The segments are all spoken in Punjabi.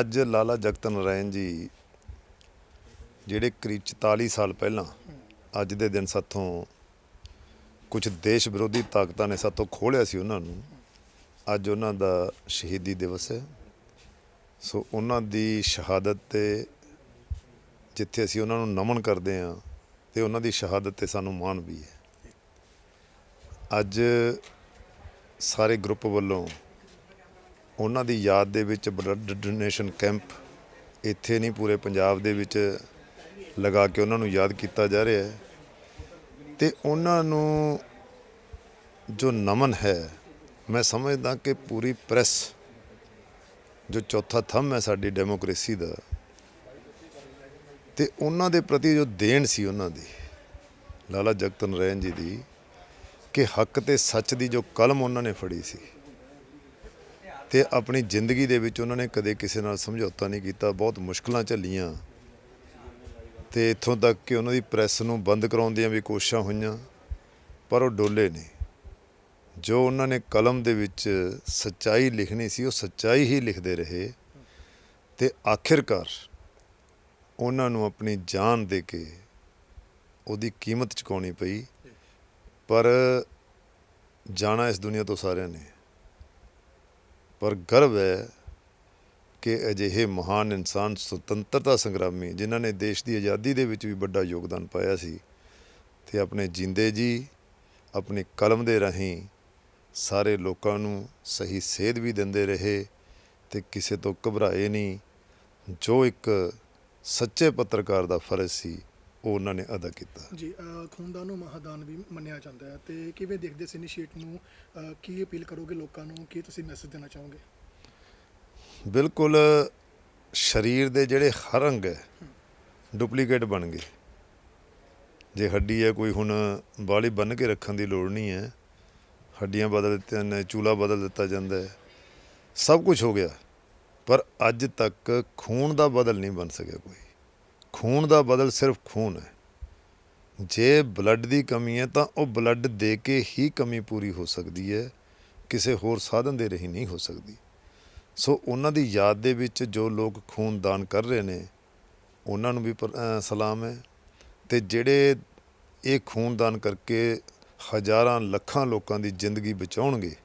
ਅੱਜ ਲਾਲਾ ਜਗਤ ਨਾਰਾਇਣ ਜੀ, ਜਿਹੜੇ ਕਰੀਬ 44 ਸਾਲ ਪਹਿਲਾਂ ਅੱਜ ਦੇ ਦਿਨ ਸਾਥੋਂ ਕੁਝ ਦੇਸ਼ ਵਿਰੋਧੀ ਤਾਕਤਾਂ ਨੇ ਸਾਥੋਂ ਖੋਲਿਆ ਸੀ ਉਹਨਾਂ ਨੂੰ, ਅੱਜ ਉਹਨਾਂ ਦਾ ਸ਼ਹੀਦੀ ਦਿਵਸ ਹੈ। ਸੋ ਉਹਨਾਂ ਦੀ ਸ਼ਹਾਦਤ ਤੇ ਜਿੱਥੇ ਅਸੀਂ ਉਹਨਾਂ ਨੂੰ ਨਮਨ ਕਰਦੇ ਹਾਂ, ਤੇ ਉਹਨਾਂ ਦੀ ਸ਼ਹਾਦਤ ਤੇ ਸਾਨੂੰ ਮਾਣ ਵੀ ਹੈ। ਅੱਜ ਸਾਰੇ ਗਰੁੱਪ ਵੱਲੋਂ ਉਹਨਾਂ ਦੀ ਯਾਦ ਦੇ ਵਿੱਚ ਬਲੱਡ ਡੋਨੇਸ਼ਨ ਕੈਂਪ ਇੱਥੇ ਨਹੀਂ, ਪੂਰੇ ਪੰਜਾਬ ਦੇ ਵਿੱਚ ਲਗਾ ਕੇ ਉਹਨਾਂ ਨੂੰ ਯਾਦ ਕੀਤਾ ਜਾ ਰਿਹਾ ਹੈ। ਤੇ ਉਹਨਾਂ ਨੂੰ ਜੋ ਨਮਨ ਹੈ, ਮੈਂ ਸਮਝਦਾ ਕਿ ਪੂਰੀ ਪ੍ਰੈਸ ਜੋ ਚੌਥਾ ਥੰਮ ਹੈ ਸਾਡੀ ਡੈਮੋਕ੍ਰੇਸੀ ਦਾ, ਤੇ ਉਹਨਾਂ ਦੇ ਪ੍ਰਤੀ ਜੋ ਦੇਣ ਸੀ ਉਹਨਾਂ ਦੀ, ਲਾਲਾ ਜਗਤ ਨਾਰਾਇਣ ਜੀ ਦੀ, ਕਿ ਹੱਕ ਤੇ ਸੱਚ ਦੀ ਜੋ ਕਲਮ ਉਹਨਾਂ ਨੇ ਫੜੀ ਸੀ ਤੇ ਆਪਣੀ ਜ਼ਿੰਦਗੀ ਦੇ ਵਿੱਚ ਉਹਨਾਂ ਨੇ ਕਦੇ ਕਿਸੇ ਨਾਲ ਸਮਝੌਤਾ ਨਹੀਂ ਕੀਤਾ, ਬਹੁਤ ਮੁਸ਼ਕਲਾਂ ਝੱਲੀਆਂ। ਤੇ ਇੱਥੋਂ ਤੱਕ ਕਿ ਉਹਨਾਂ ਦੀ ਪ੍ਰੈਸ ਨੂੰ ਬੰਦ ਕਰਾਉਣ ਦੀਆਂ ਵੀ ਕੋਸ਼ਿਸ਼ਾਂ ਹੋਈਆਂ, ਪਰ ਉਹ ਡੋਲੇ ਨਹੀਂ। ਜੋ ਉਹਨਾਂ ਨੇ ਕਲਮ ਦੇ ਵਿੱਚ ਸੱਚਾਈ ਲਿਖਣੀ ਸੀ, ਉਹ ਸੱਚਾਈ ਹੀ ਲਿਖਦੇ ਰਹੇ ਤੇ ਆਖਿਰਕਾਰ ਉਹਨਾਂ ਨੂੰ ਆਪਣੀ ਜਾਨ ਦੇ ਕੇ ਉਹਦੀ ਕੀਮਤ ਚੁਕਾਉਣੀ ਪਈ। ਪਰ ਜਾਣਾ ਇਸ ਦੁਨੀਆ ਤੋਂ ਸਾਰਿਆਂ ਨੇ। ਪਰ ਗਰਵ ਹੈ ਕਿ ਅਜਿਹੇ ਮਹਾਨ ਇਨਸਾਨ ਸੁਤੰਤਰਤਾ ਸੰਗਰਾਮੀ, ਜਿਨ੍ਹਾਂ ਨੇ ਦੇਸ਼ ਦੀ ਆਜ਼ਾਦੀ ਦੇ ਵਿੱਚ ਵੀ ਵੱਡਾ ਯੋਗਦਾਨ ਪਾਇਆ ਸੀ ਤੇ ਆਪਣੇ ਜਿੰਦੇ ਜੀ, ਆਪਣੀ ਕਲਮ ਦੇ ਰਾਹੀਂ ਸਾਰੇ ਲੋਕਾਂ ਨੂੰ ਸਹੀ ਸੇਧ ਵੀ ਦਿੰਦੇ ਰਹੇ ਤੇ ਕਿਸੇ ਤੋਂ ਘਬਰਾਏ ਨਹੀਂ। ਜੋ ਇੱਕ ਸੱਚੇ ਪੱਤਰਕਾਰ ਦਾ ਫਰਜ਼ ਸੀ ਉਹ ਉਹਨਾਂ ਨੇ ਅਦਾ ਕੀਤਾ। ਜੀ ਅ, ਖੂਨਦਾਨ ਨੂੰ ਮਹਾਦਾਨ ਵੀ ਮੰਨਿਆ ਜਾਂਦਾ ਹੈ ਤੇ ਕਿਵੇਂ ਦੇਖਦੇ ਇਸ ਇਨੀਸ਼ੀਏਟ ਨੂੰ? ਅ, ਕੀ ਅਪੀਲ ਕਰੋਗੇ ਲੋਕਾਂ ਨੂੰ? ਕੀ ਤੁਸੀਂ ਮੈਸੇਜ ਦੇਣਾ ਚਾਹੋਗੇ? ਬਿਲਕੁਲ ਸਰੀਰ ਦੇ ਜਿਹੜੇ ਹਰ ਅੰਗ ਹੈ ਡੁਪਲੀਕੇਟ ਬਣ ਗਏ। ਜੇ ਹੱਡੀ ਹੈ ਕੋਈ ਹੁਣ ਬਾਲੀ ਬੰਨ ਕੇ ਰੱਖਣ ਦੀ ਲੋੜ ਨਹੀਂ ਹੈ ਹੱਡੀਆਂ ਬਦਲ ਦਿੱਤੀਆਂ ਨੇ ਚੂਲਾ ਬਦਲ ਦਿੱਤਾ ਜਾਂਦਾ ਹੈ ਸਭ ਕੁਝ ਹੋ ਗਿਆ। ਪਰ ਅੱਜ ਤੱਕ ਖੂਨ ਦਾ ਬਦਲ ਨਹੀਂ ਬਣ ਸਕਿਆ ਕੋਈ। ਖੂਨ ਦਾ ਬਦਲ ਸਿਰਫ ਖੂਨ ਹੈ। ਜੇ ਬਲੱਡ ਦੀ ਕਮੀ ਹੈ ਤਾਂ ਉਹ ਬਲੱਡ ਦੇ ਕੇ ਹੀ ਕਮੀ ਪੂਰੀ ਹੋ ਸਕਦੀ ਹੈ। ਕਿਸੇ ਹੋਰ ਸਾਧਨ ਦੇ ਰਹੀ ਨਹੀਂ ਹੋ ਸਕਦੀ। ਸੋ ਉਹਨਾਂ ਦੀ ਯਾਦ ਦੇ ਵਿੱਚ ਜੋ ਲੋਕ ਖੂਨ ਦਾਨ ਕਰ ਰਹੇ ਨੇ, ਉਹਨਾਂ ਨੂੰ ਵੀ ਸਲਾਮ ਹੈ। ਤੇ ਜਿਹੜੇ ਇਹ ਖੂਨ ਦਾਨ ਕਰਕੇ ਹਜ਼ਾਰਾਂ ਲੱਖਾਂ ਲੋਕਾਂ ਦੀ ਜ਼ਿੰਦਗੀ ਬਚਾਉਣਗੇ,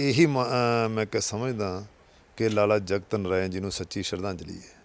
ਇਹੀ ਮ- ਮੈਂ ਕਿ ਸਮਝਦਾ ਕਿ ਲਾਲਾ ਜਗਤ ਨਾਰਾਇਣ ਜੀ ਨੂੰ ਸੱਚੀ ਸ਼ਰਧਾਂਜਲੀ ਹੈ।